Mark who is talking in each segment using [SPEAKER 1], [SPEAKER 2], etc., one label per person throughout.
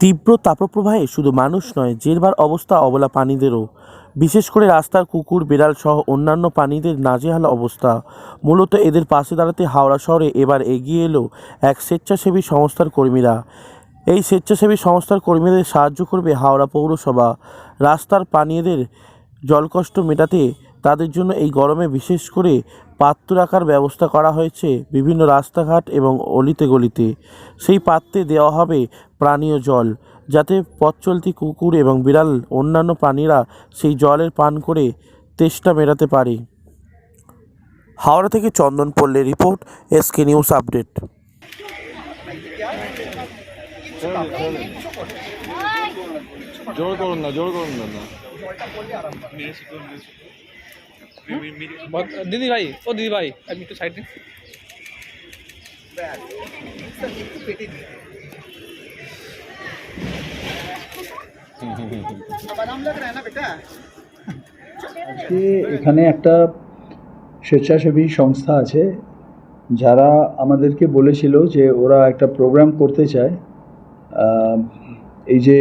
[SPEAKER 1] তীব্র তাপপ্রবাহে শুধু মানুষ নয়, জেরবার অবস্থা অবলা প্রাণীদেরও। বিশেষ করে রাস্তার কুকুর, বেড়াল সহ অন্যান্য প্রাণীদের নাজেহাল অবস্থা। মূলত এদের পাশে দাঁড়াতে হাওড়া শহরে এবার এগিয়ে এলো এক স্বেচ্ছাসেবী সংস্থার কর্মীরা। এই স্বেচ্ছাসেবী সংস্থার কর্মীদের সাহায্য করবে হাওড়া পৌরসভা। রাস্তার প্রাণীদের জলকষ্ট মেটাতে তাদের জন্য এই গরমে বিশেষ করে পাত্র রাখার ব্যবস্থা করা হয়েছে বিভিন্ন রাস্তাঘাট এবং অলিতে গলিতে। সেই পাত্রে দেওয়া হবে পানীয় জল, যাতে পথ চলতি কুকুর এবং বিড়াল অন্যান্য প্রাণীরা সেই জলের পান করে তেষ্টা মেটাতে পারে। হাওড়া থেকে Chandan পল্লের report S K news update.
[SPEAKER 2] জোর করুন না, জোর করুন না।
[SPEAKER 3] দিদি ভাই ও দিদি ভাই একটু
[SPEAKER 4] সাইড এখানে একটা স্বেচ্ছাসেবী সংস্থা আছে যারা আমাদেরকে বলেছিল যে ওরা একটা প্রোগ্রাম করতে চায় এই যে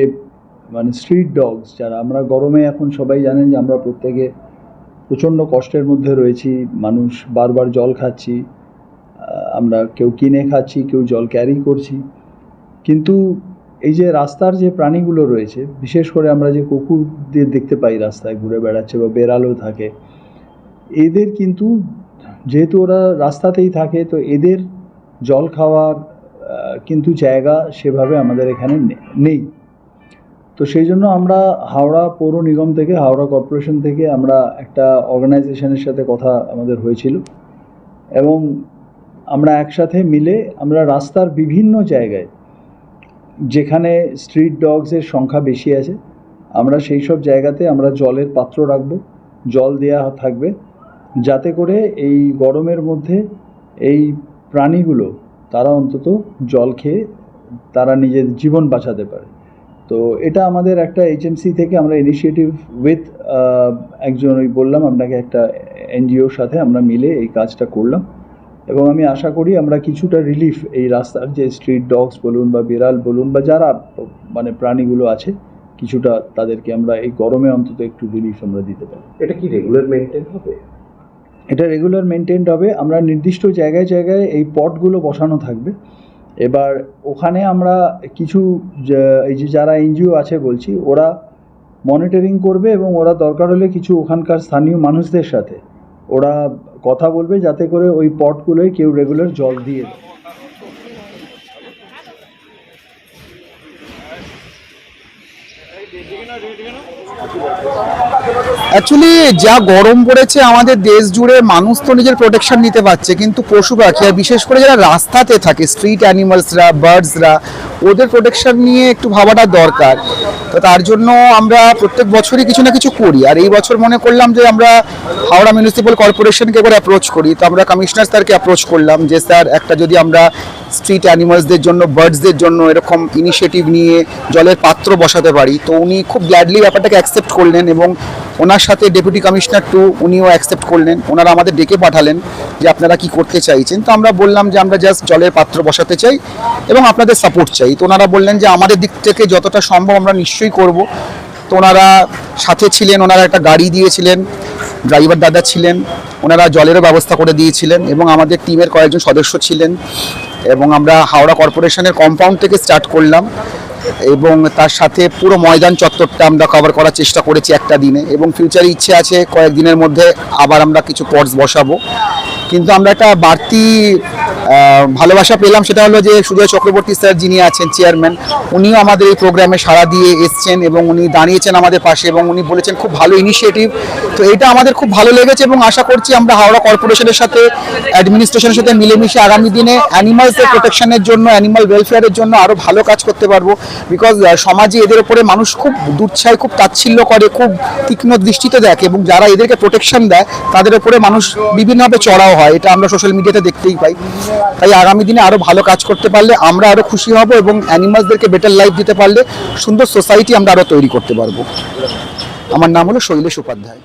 [SPEAKER 4] মানে স্ট্রিট ডগস যারা আমরা গরমে এখন সবাই জানেন যে আমরা প্রত্যেকে প্রচণ্ড কষ্টের মধ্যে রয়েছি। মানুষ বারবার জল খাচ্ছি। আমরা কেউ কিনে খাচ্ছি, কেউ জল ক্যারি করছি। কিন্তু এই যে রাস্তার যে প্রাণীগুলো রয়েছে, বিশেষ করে আমরা যে কুকুরদের দেখতে পাই রাস্তায় ঘুরে বেড়াচ্ছে বা বেড়ালও থাকে, এদের কিন্তু যেহেতু ওরা রাস্তাতেই থাকে, তো এদের জল খাওয়ার কিন্তু জায়গা সেভাবে আমাদের এখানে নেই। তো সেই জন্য আমরা হাওড়া পৌর নিগম থেকে, হাওড়া কর্পোরেশন থেকে আমরা একটা অর্গানাইজেশনের সাথে কথা আমাদের হয়েছিল। এবং আমরা একসাথে মিলে আমরা রাস্তার বিভিন্ন জায়গায়, যেখানে স্ট্রিট ডগসের সংখ্যা বেশি আছে, আমরা সেই সব জায়গাতে আমরা জলের পাত্র রাখব, জল দেয়া থাকবে, যাতে করে এই গরমের মধ্যে এই প্রাণীগুলো, তারা অন্তত জল খেয়ে তারা নিজের জীবন বাঁচাতে পারে। তো এটা আমাদের একটা এইচএমসি থেকে আমরা ইনিশিয়েটিভ উইথ একজন ওই বললাম আপনাকে একটা এনজিওর সাথে আমরা মিলে এই কাজটা করলাম। এবং আমি আশা করি আমরা কিছুটা রিলিফ এই রাস্তার যে স্ট্রিট ডগস বলুন বা বিড়াল বলুন বা যারা মানে প্রাণীগুলো আছে কিছুটা তাদেরকে আমরা এই গরমে অন্তত একটু রিলিফ আমরা দিতে পারি।
[SPEAKER 5] এটা কি রেগুলার মেনটেন হবে?
[SPEAKER 4] এটা রেগুলার মেনটেন্ড হবে। আমরা নির্দিষ্ট জায়গায় জায়গায় এই পটগুলো বসানো থাকবে। এবার ওখানে আমরা কিছু এই যে যারা এনজিও আছে বলছি, ওরা মনিটরিং করবে এবং ওরা দরকার হলে কিছু ওখানকার স্থানীয় মানুষদের সাথে ওরা কথা বলবে যাতে করে ওই পটগুলোয় কেউ রেগুলার জল দিয়ে দেয়।
[SPEAKER 6] অ্যাকচুয়ালি যা গরম পড়েছে আমাদের দেশ জুড়ে মানুষ তো নিজের প্রোটেকশন নিতে পারছে, কিন্তু পশু পাখি আর বিশেষ করে যারা রাস্তাতে থাকে স্ট্রিট অ্যানিমালসরা বার্ডসরা ওদের প্রোটেকশন নিয়ে একটু ভাবাটা দরকার। তো তার জন্য আমরা প্রত্যেক বছরই কিছু না কিছু করি। আর এই বছর মনে করলাম যে আমরা হাওড়া মিউনিসিপ্যাল কর্পোরেশনকে এবার অ্যাপ্রোচ করি। তো আমরা কমিশনার স্যারকে অ্যাপ্রোচ করলাম যে, স্যার, একটা যদি আমরা স্ট্রিট অ্যানিমালসদের জন্য বার্ডসদের জন্য এরকম ইনিশিয়েটিভ নিয়ে জলের পাত্র বসাতে পারি। তো উনি খুব গ্ল্যাডলি ব্যাপারটাকে অ্যাকসেপ্ট করলেন এবং ওনার সাথে ডেপুটি কমিশনার টু উনিও অ্যাকসেপ্ট করলেন। ওনারা আমাদের ডেকে পাঠালেন যে, আপনারা কি করতে চাইছেন? তো আমরা বললাম যে, আমরা জাস্ট জলের পাত্র বসাতে চাই এবং আপনাদের সাপোর্ট চাই। তো ওনারা বললেন যে আমাদের দিক থেকে যতটা সম্ভব আমরা নিশ্চয়ই করব। তো ওনারা সাথে ছিলেন, ওনারা একটা গাড়ি দিয়েছিলেন ড্রাইভার দাদা ছিলেন, ওনারা জলেরও ব্যবস্থা করে দিয়েছিলেন এবং আমাদের টিমের কয়েকজন সদস্য ছিলেন এবং আমরা হাওড়া কর্পোরেশনের কম্পাউন্ড থেকে স্টার্ট করলাম এবং তার সাথে পুরো ময়দান চত্বরটা আমরা কভার করার চেষ্টা করেছি একটা দিনে এবং ফিউচারে ইচ্ছে আছে কয়েকদিনের মধ্যে আবার আমরা কিছু পটস বসাবো। কিন্তু আমরা একটা বাড়তি ভালোবাসা পেলাম সেটা হলো যে সুজয় চক্রবর্তী স্যার যিনি আছেন চেয়ারম্যান উনিও আমাদের এই প্রোগ্রামে সাড়া দিয়ে এসছেন এবং উনি দাঁড়িয়েছেন আমাদের পাশে এবং উনি বলেছেন খুব ভালো ইনিশিয়েটিভ তো এটা আমাদের খুব ভালো লেগেছে এবং আশা করছি আমরা হাওড়া কর্পোরেশনের সাথে অ্যাডমিনিস্ট্রেশনের সাথে মিলেমিশে আগামী দিনে অ্যানিমালসের প্রোটেকশনের জন্য অ্যানিমাল ওয়েলফেয়ারের জন্য আরও ভালো কাজ করতে পারব। বিকজ সমাজে এদের উপরে মানুষ খুব দুচ্ছায় খুব তাচ্ছিল্য করে, খুব তীক্ষ্ণ দৃষ্টিতে দেখে এবং যারা এদেরকে প্রোটেকশন দেয়, তাদের উপরে মানুষ বিভিন্নভাবে চড়াও হয়। এটা আমরা সোশ্যাল মিডিয়াতে দেখতেই পাই। তাই আগামী দিনে আরও ভালো কাজ করতে পারলে আমরা আরও খুশি হব এবং অ্যানিমালসদেরকে বেটার লাইফ দিতে পারলে সুন্দর সোসাইটি আমরা আরও তৈরি করতে পারব। আমার নাম হলো শৈলেশ উপাধ্যায়।